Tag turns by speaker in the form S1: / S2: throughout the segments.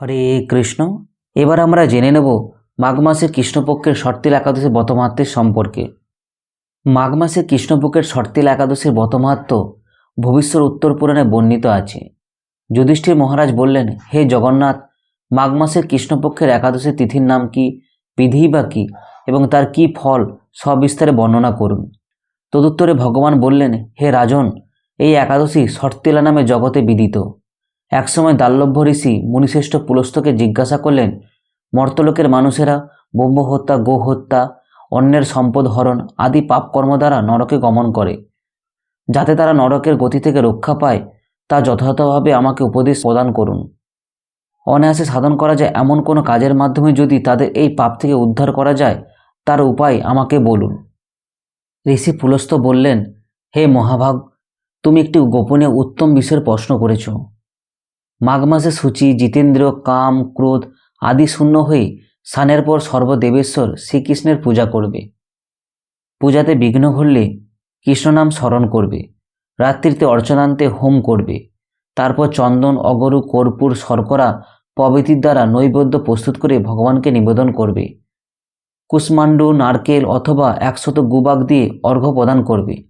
S1: হরে কৃষ্ণ। এবার আমরা জেনে নেব মাঘ মাসের কৃষ্ণপক্ষের শর্তিল একাদশীর বতমাহাত্মের সম্পর্কে। মাঘ মাসের কৃষ্ণপক্ষের শর্তিল একাদশীর বতমাহাত্ম ভবিষ্যৎ উত্তর পুরাণে বর্ণিত আছে। যুধিষ্ঠির মহারাজ বললেন, হে জগন্নাথ মাঘ মাসের কৃষ্ণপক্ষের একাদশীর তিথির নাম কি, বিধি বা কি, এবং তার কি ফল, সবিস্তারে বর্ণনা করুন। তদুত্তরে ভগবান বললেন, হে রাজন, এই একাদশী শর্তিলা নামে জগতে বিদিত। একসময় দাল্লভ্য ঋষি মুনিশ্রেষ্ঠ পুলস্তকে জিজ্ঞাসা করলেন, মর্তলোকের মানুষেরা ব্রহ্ম হত্যা গো হত্যা অন্যের সম্পদ হরণ আদি পাপ কর্ম দ্বারা নরকে গমন করে। যাতে তারা নরকের গতি থেকে রক্ষা পায়, তা যথাযথভাবে আমাকে উপদেশ প্রদান করুন। অনায়াসে সাধন করা যায় এমন কোনো কাজের মাধ্যমে যদি তাদের এই পাপ থেকে উদ্ধার করা যায়, তার উপায় আমাকে বলুন। ঋষি পুলস্ত বললেন, হে মহাভাগ, তুমি একটি গোপনীয় উত্তম বিষয়ের প্রশ্ন করেছ। মাঘ মাসে সূচি, জিতেন্দ্র, কাম, ক্রোধ আদি শূন্য হয়ে স্নানের পর সর্বদেবেশ্বর শ্রীকৃষ্ণের পূজা করবে। পূজাতে বিঘ্ন ঘটলে কৃষ্ণনাম স্মরণ করবে। রাত্রিতে অর্চনান্তে হোম করবে। তারপর চন্দন, অগরু, কর্পূর, শর্করা প্রভৃতির দ্বারা নৈবেদ্য প্রস্তুত করে ভগবানকে নিবেদন করবে। কুষ্মাণ্ডু, নারকেল অথবা একশত গুবাক দিয়ে অর্ঘ্য প্রদান করবে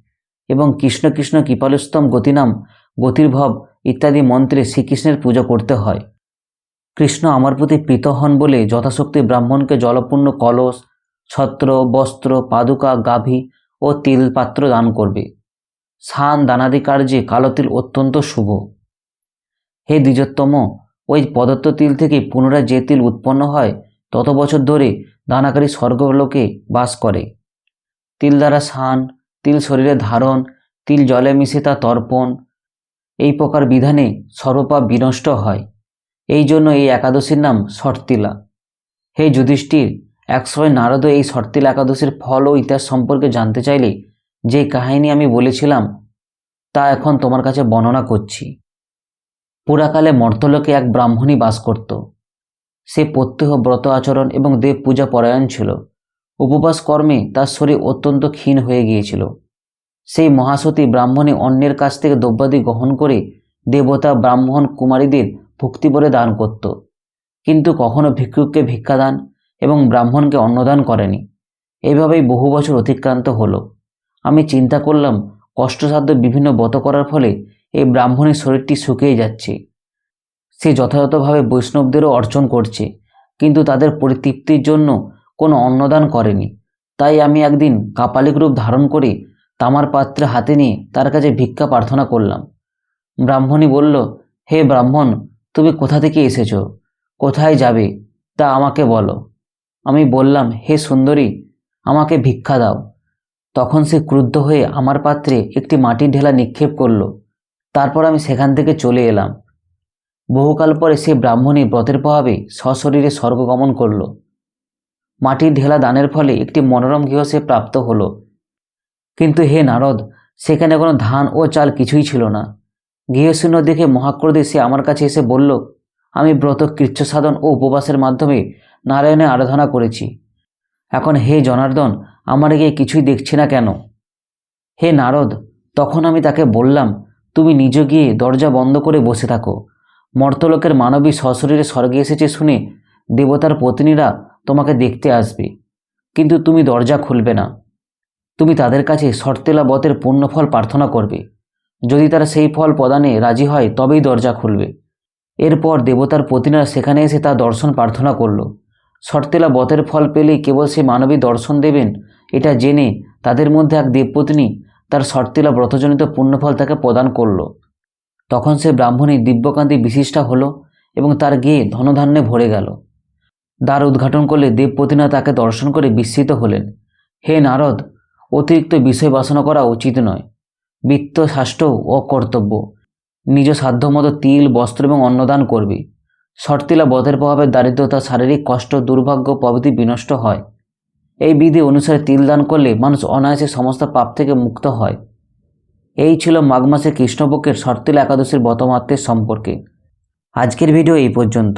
S1: এবং কৃষ্ণ কৃষ্ণ কৃপালস্তম গতিনাম, গতির্ভব ইত্যাদি মন্ত্রে শ্রীকৃষ্ণের পুজো করতে হয়। কৃষ্ণ আমার প্রতি প্রীত হন বলে যথাশক্তি ব্রাহ্মণকে জলপূর্ণ কলস, ছত্র, বস্ত্র, পাদুকা, গাভী ও তিল পাত্র দান করবে। স্নান দানাদি কার্যে কালো তিল অত্যন্ত শুভ। হে দ্বিজোত্তম, ওই পদত্ত তিল থেকে পুনরায় যে তিল উৎপন্ন হয়, তত বছর ধরে দানাকারী স্বর্গলোকে বাস করে। তিল দ্বারা স্নান তিল শরীরে ধারণ, তিল জলে মিশে তা তর্পণ এই প্রকার বিধানে সর্বপাপ বিনষ্ট হয়। এই জন্য এই একাদশীর নাম শর্তিলা। হে যুধিষ্ঠির, একসময় নারদ এই শর্তিলা একাদশীর ফল ও ইতিহাস সম্পর্কে জানতে চাইলে যে কাহিনী আমি বলেছিলাম, তা এখন তোমার কাছে বর্ণনা করছি। পুরাকালে মর্তলোকে এক ব্রাহ্মণী বাস করত। সে প্রত্যহ ব্রত আচরণ এবং দেব পূজা পরায়ণ ছিল। উপবাস কর্মে তার শরীর অত্যন্ত ক্ষীণ হয়ে গিয়েছিল। সেই মহাসতী ব্রাহ্মণী অন্যের কাছ থেকে দ্রব্যাদি গ্রহণ করে দেবতা ব্রাহ্মণ কুমারীদের ভক্তি বলে দান করত। কিন্তু কখনো ভিক্ষুককে ভিক্ষাদান এবং ব্রাহ্মণকে অন্নদান করেনি। এভাবেই বহু বছর অতিক্রান্ত হলো। আমি চিন্তা করলাম, কষ্টসাধ্য বিভিন্ন ব্রত করার ফলে এই ব্রাহ্মণের শরীরটি শুকিয়ে যাচ্ছে। সে যথাযথভাবে বৈষ্ণবদেরও অর্জন করছে, কিন্তু তাদের পরিতৃপ্তির জন্য কোনো অন্নদান করেনি। তাই আমি একদিন কাপালিক রূপ ধারণ করে তামার পাত্রে হাতে নিয়ে তার কাছে ভিক্ষা প্রার্থনা করলাম। ব্রাহ্মণী বলল, হে ব্রাহ্মণ, তুমি কোথা থেকে এসেছ? কোথায় যাবে? তা আমাকে বলো। আমি বললাম, হে সুন্দরী, আমাকে ভিক্ষা দাও। তখন সে ক্রুদ্ধ হয়ে আমার পাত্রে একটি মাটির ঢেলা নিক্ষেপ করল। তারপর আমি সেখান থেকে চলে এলাম। বহুকাল পরে সে ব্রাহ্মণী ব্রতের প্রভাবে সশরীরে স্বর্গগমন করল। মাটির ঢেলা দানের ফলে একটি মনোরম গৃহ সে প্রাপ্ত হলো। কিন্তু হে নারদ, সেখানে কোনো ধান ও চাল কিছুই ছিল না। গৃহশূন্য দেখে মহাক্রোধে সে আমার কাছে এসে বলল, আমি ব্রত কৃচ্ছ সাধন ও উপবাসের মাধ্যমে নারায়ণের আরাধনা করেছি। এখন হে জনার্দন, আমার গিয়ে কিছুই দেখছি না কেন? হে নারদ, তখন আমি তাকে বললাম, তুমি নিজ গিয়ে দরজা বন্ধ করে বসে থাকো। মর্তলোকের মানবী সশরীরে স্বর্গে এসেছে শুনে দেবতার পত্নীরা তোমাকে দেখতে আসবে। কিন্তু তুমি দরজা খুলবে না। তুমি তাদের কাছে শর্তেলা বতের পুণ্যফল প্রার্থনা করবে। যদি তারা সেই ফল প্রদানে রাজি হয়, তবেই দরজা খুলবে। এরপর দেবতার পতিনারা সেখানে এসে তা দর্শন প্রার্থনা করল। শর্তেলা বতের ফল পেলেই কেবল সে মানবী দর্শন দেবেন, এটা জেনে তাদের মধ্যে এক দেবপত্নী তার শর্তিলা ব্রতজনিত পুণ্যফল তাকে প্রদান করল। তখন সে ব্রাহ্মণী দিব্যকান্তি বিশিষ্টা হল এবং তার গিয়ে ধনধান্যে ভরে গেল। দ্বার উদ্ঘাটন করলে দেবপতিনা তাকে দর্শন করে বিস্মিত হলেন। হে নারদ অতিরিক্ত বিষয় বাসনা করা উচিত নয়। বৃত্ত শাস্ত্র ও কর্তব্য। নিজ সাধ্যমতো তিল, বস্ত্র এবং অন্নদান করবে। শর্তিলা বধের প্রভাবে দারিদ্রতা, শারীরিক কষ্ট, দুর্ভাগ্য, প্রভৃতি বিনষ্ট হয়। এই বিধি অনুসারে তিল দান করলে মানুষ অনায়াসে সমস্ত পাপ থেকে মুক্ত হয়। এই ছিল মাঘ মাসে কৃষ্ণপক্ষের শর্তিলা একাদশীর বতমাত্রের সম্পর্কে। আজকের ভিডিও এই পর্যন্ত।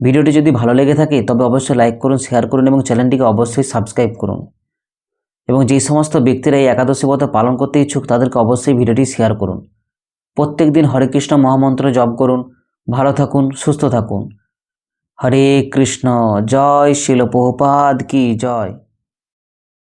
S1: ভিডিওটি যদি ভালো লেগে থাকে, তবে অবশ্যই লাইক করুন, শেয়ার করুন এবং চ্যানেলটিকে অবশ্যই সাবস্ক্রাইব করুন। এবং যেই সমস্ত ব্যক্তিরা এই একাদশী ব্রত পালন করতে ইচ্ছুক, তাদেরকে অবশ্যই ভিডিওটি শেয়ার করুন। প্রত্যেক দিন হরে কৃষ্ণ মহামন্ত্র জপ করুন। ভালো থাকুন, সুস্থ থাকুন। হরে কৃষ্ণ, জয় শিল প্রভুপাদ কি জয়।